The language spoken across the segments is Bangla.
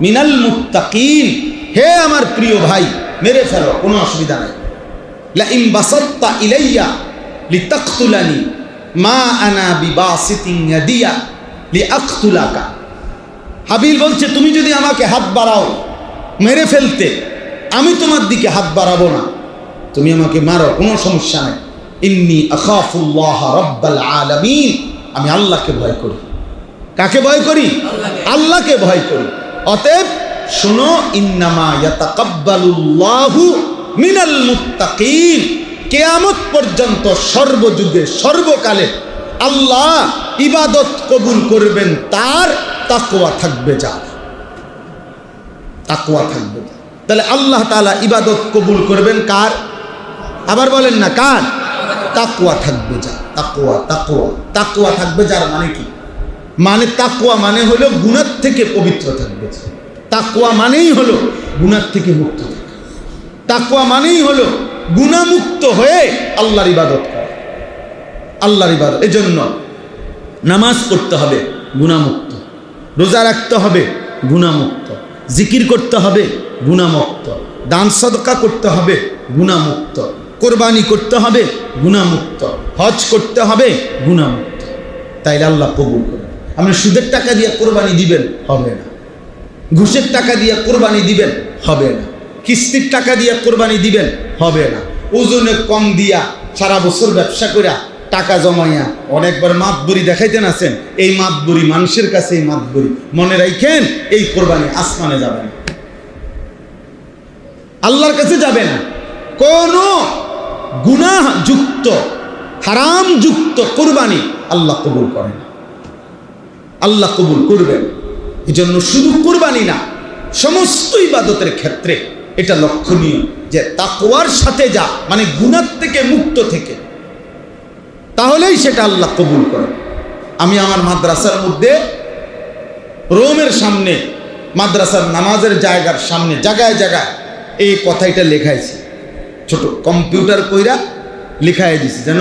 মিনাল মুত্তাকিন। হে আমার প্রিয় ভাই, মেরে ফেলো, কোনো অসুবিধা নাই। ইন ইলাইয়া মা আনা হাবিল বলছে, তুমি যদি আমাকে হাত বাড়াও, মেরে ফেলতে, আমি তোমার দিকে হাত বাড়াবো না। তুমি আমাকে মারো, কোনো সমস্যা নাই। ইন্নি রব্বাল আলামিন। আমি আল্লাহকে ভয় করি। কাকে ভয় করি? আল্লাহকে ভয় করি। অতএব শোনো কেয়ামত পর্যন্ত সর্বযুগে, সর্বকালে আল্লাহ ইবাদত কবুল করবেন, তার তাকওয়া থাকবে যার তাকওয়া থাকবে তাহলে আল্লাহ তাআলা ইবাদত কবুল করবেন কার? আবার বলেন না, কার? তাকওয়া থাকবে যা, তাকওয়া তাকওয়া। তাকওয়া থাকবে যার মানে কি? মানে তাকুয়া মানে হলো গুণার থেকে পবিত্র থাকবে। তাকুয়া মানেই হলো গুণার থেকে মুক্ত তাকুয়া মানেই হলো গুণামুক্ত হয়ে আল্লাহর ইবাদত করা। আল্লাহর ইবাদত, এজন্য নামাজ পড়তে হবে গুণামুক্ত। রোজা রাখতে হবে গুণামুক্ত। জিকির করতে হবে গুণামুক্ত। দান সদকা করতে হবে গুণামুক্ত। কোরবানি করতে হবে গুণামুক্ত। হজ করতে হবে গুণামুক্ত। তাইলে আল্লাহ কবুল করে আপনি সুদের টাকা দিয়ে কোরবানি দিবেন, হবে না। ঘুষের টাকা দিয়ে কোরবানি দিবেন, হবে না। কিস্তির টাকা দিয়ে কোরবানি দিবেন, হবে না। ওজনে কম দিয়া সারা বছর ব্যবসা কইরা টাকা জমাইয়া অনেকবার মাতবুরি দেখাইতেন আছেন, এই মাতবুরি মানুষের কাছে এই মাতবুরি। মনে রাখেন এই কোরবানি আসমানে যাবে না। আল্লাহর কাছে যাবে না। কোন গুনাহ যুক্ত হারাম যুক্ত কোরবানি আল্লাহ কবুল করেন আল্লাহ কবুল করবেন। এই জন্য শুধু কোরবানি না, সমস্ত ইবাদতের ক্ষেত্রে এটা লক্ষণীয় যে তাকওয়ার সাথে যা মানে গুণার থেকে মুক্ত থেকে, তাহলেই সেটা আল্লাহ কবুল করেন আমি আমার মাদ্রাসার মধ্যে রোমের সামনে, মাদ্রাসার নামাজের জায়গার সামনে, জায়গায় জায়গায় এই কথাইটা লেখাইছি। ছোট কম্পিউটার কইরা লেখাই দিছি যেন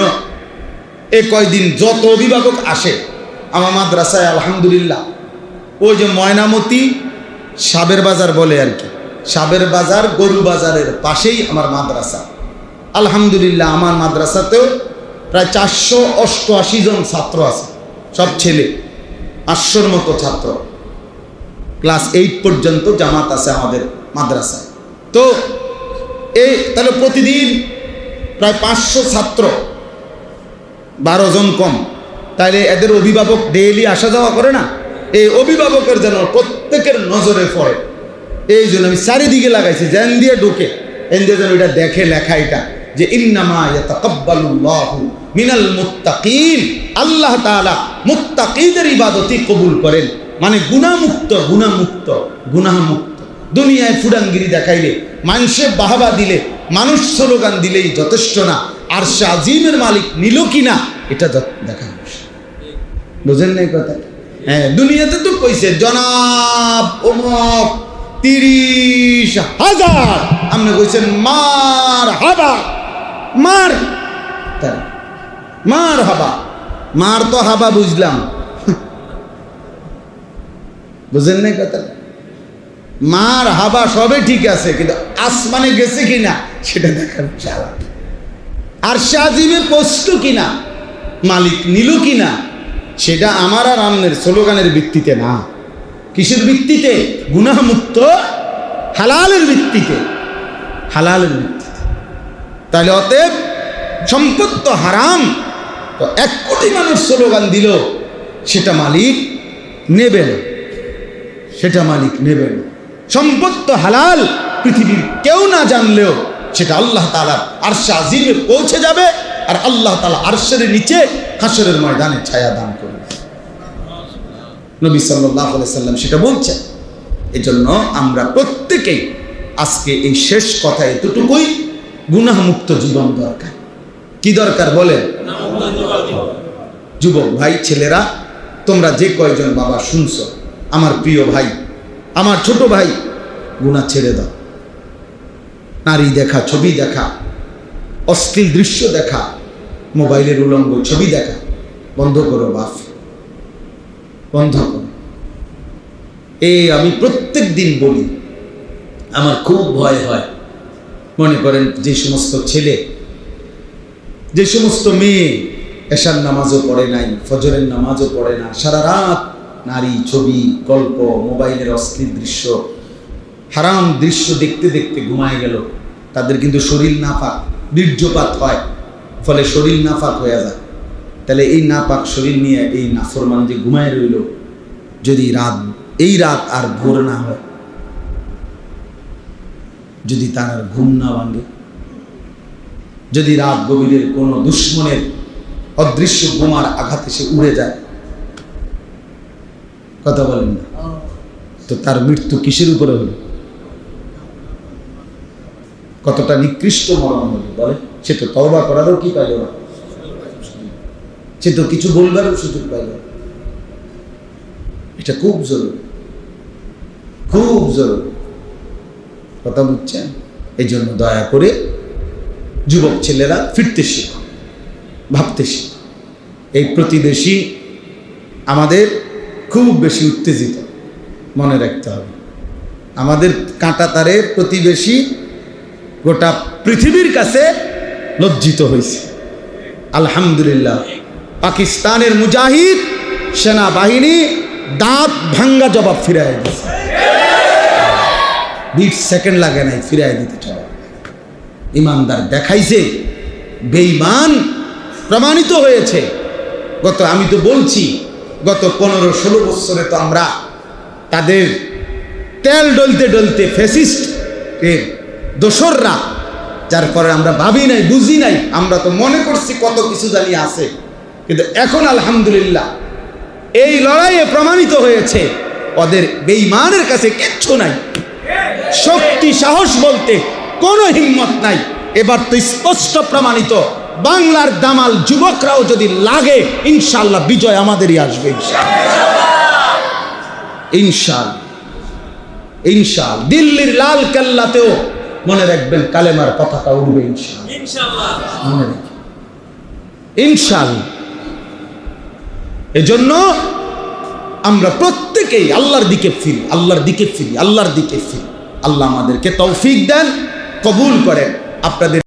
এ কয়দিন যত অভিভাবক আসে আমার মাদ্রাসায় আলহামদুলিল্লাহ। ওই যে ময়নামতি, সাবের বাজার বলে আর কি। সাবের বাজার, গরু বাজারের পাশেই আমার মাদ্রাসা। আলহামদুলিল্লাহ, আমার মাদ্রাসাতেও প্রায় চারশো অষ্টআশি জন ছাত্র আছে। সব ছেলে, আটশোর মতো ছাত্র। ক্লাস এইট পর্যন্ত জামাত আছে আমাদের মাদ্রাসায়। তো এই তাহলে প্রতিদিন প্রায় পাঁচশো ছাত্র, বারো জন কম। তাহলে এদের অভিভাবক ডেইলি আসা যাওয়া করে না। এই অভিভাবকের যেন প্রত্যেকের নজরে পড়ে। এই জন্য আমি চারিদিকে লাগাইছি জ্যান দিয়ে ঢুকে। এন দিয়ে যেন এটা দেখে লেখা এটা, যে মিনাল মুত্তাকিন। আল্লাহ তাআলা মুত্তাকিদের ইবাদতই কবুল করেন। মানে গুনাহমুক্ত গুনাহমুক্ত গুনাহমুক্ত। দুনিয়ায় ফুডাঙ্গিরি দেখাইলে, মানুষে বাহাবা দিলে, মানুষ স্লোগান দিলেই যথেষ্ট না। আর আজিমের মালিক নিল কিনা, এটা বিষয় বুঝেন নাই কথা? হ্যাঁ দুনিয়াতে তো কইছে, জনাব অমক তিরিশ হাজার। আপনি কইছেন, মার হাবা। মার। মার হাবা। মার তো হাবা বুঝলাম। বুঝেন নাই কথা? মার হাবা সবে ঠিক আছে, কিন্তু আসমানে গেছে কিনা, সেটা দেখার আলাদা। আর শাহিমে পৌঁছল কিনা? মালিক নিল কিনা? সেটা আমার আর আমনের স্লোগানের ভিত্তিতে না। কিসের ভিত্তিতে? গুনাহমুক্ত হালালের ভিত্তিতে। হালালের ভিত্তিতে। তাহলে অতএব সম্পদ তো হারাম। তো এক কোটি মানুষ স্লোগান দিল, সেটা মালিক নেবে না। সেটা মালিক নেবে না। সম্পদ তো হালাল, পৃথিবীর কেউ না জানলেও সেটা আল্লাহ তালার আরশে আজিমে পৌঁছে যাবে। আর আল্লাহ তালা আরশের নিচে হাসরের ময়দানে ছায়া দান করবে। নবী সাল্লাহ সাল্লাম সেটা বলছেন। এজন্য আমরা প্রত্যেকেই আজকে এই শেষ কথা এতটুকুই গুনাহমুক্ত জীবন দরকার। কি দরকার বলেন? যুবক ভাই, ছেলেরা, তোমরা যে কয়জন বাবা শুনছো, আমার প্রিয় ভাই, আমার ছোট ভাই গুণা ছেড়ে দাও। নারী দেখা, ছবি দেখা, অশ্লীল দৃশ্য দেখা মোবাইলের উলঙ্গ ছবি দেখা। বন্ধ করো বাপ বন্ধ করো। এই আমি প্রত্যেক দিন বলি, আমার খুব ভয় হয়। মনে করেন যে সমস্ত ছেলে, যে সমস্ত মেয়ে এশার নামাজও পড়ে নাই, ফজরের নামাজও পড়ে না, সারা রাত নারী ছবি, গল্প, মোবাইলের অশ্লীল দৃশ্য, হারাম দৃশ্য দেখতে দেখতে ঘুমায় গেল। তাদের কিন্তু শরীর নাপাক, বীর্যপাত হয়। ফলে শরীর নাপাক হয়ে যায়। তাহলে এই নাপাক শরীর নিয়ে এই নাফরমান যে ঘুমায় রইল, যদি রাত, এই রাত আর ভোর না হয়, যদি তার আর ঘুম না ভাঙে, যদি রাত গভীরের কোনো দুশ্মনের অদৃশ্য বোমার আঘাতে সে উড়ে যায়, কথা বলেন না। তো তার মৃত্যু কিসের উপরে হলো? কতটা নিকৃষ্ট মরণ হলো বলে সে তো তওবা করারও কি পাইল না? সে তো কিছু বলবারও সুযোগ পাইল এটা খুব জরুরি। খুব জরুরি। কথা বুঝছেন? এই জন্য দয়া করে যুবক ছেলেরা ফিরতে শিখো, ভাবতে শিখো। এই প্রতিবেশী আমাদের খুব বেশি উত্তেজিত, মনে রাখতে হবে। আমাদের কাঁটা তারের প্রতিবেশী গোটা পৃথিবীর কাছে লজ্জিত হয়েছে। আলহামদুলিল্লাহ। পাকিস্তানের মুজাহিদ সেনাবাহিনী দাঁত ভাঙ্গা জবাব ফিরাই দিয়েছে। বিশ সেকেন্ড লাগে নাই ফিরাই দিতে জবাব ইমানদার দেখাইছে, বেঈমান প্রমাণিত হয়েছে। গত আমি তো বলছি, গত পনেরো ষোলো বছরে তো আমরা তাদের তেল ডলতে ডলতে ফেসিস্ট এর দোসররা যার পরে আমরা ভাবি নাই, বুঝি নাই, আমরা তো মনে করছি কত কিছু জানি আছে। কিন্তু এখন আলহামদুলিল্লাহ, এই লড়াইয়ে প্রমাণিত হয়েছে, ওদের বেইমানের কাছে কিচ্ছু নাই। শক্তি, সাহস বলতে কোনো হিম্মত নাই। এবার তো স্পষ্ট প্রমাণিত, বাংলার দামাল যুবকরাও যদি লাগে ইনশাল্লাহ বিজয় আমাদেরই আসবে ইনশাল ইনশাল দিল্লির লাল কেল্লাতেও মনে রাখবেন কালেমার পতাকা উঠবে ইনশাল মনে রাখবেন। ইনশাল এজন্য আমরা প্রত্যেকেই আল্লাহর দিকে ফিরি আল্লাহর দিকে ফিরি আল্লাহর দিকে ফিরি। আল্লাহ আমাদেরকে তৌফিক দেন কবুল করেন। আপনাদের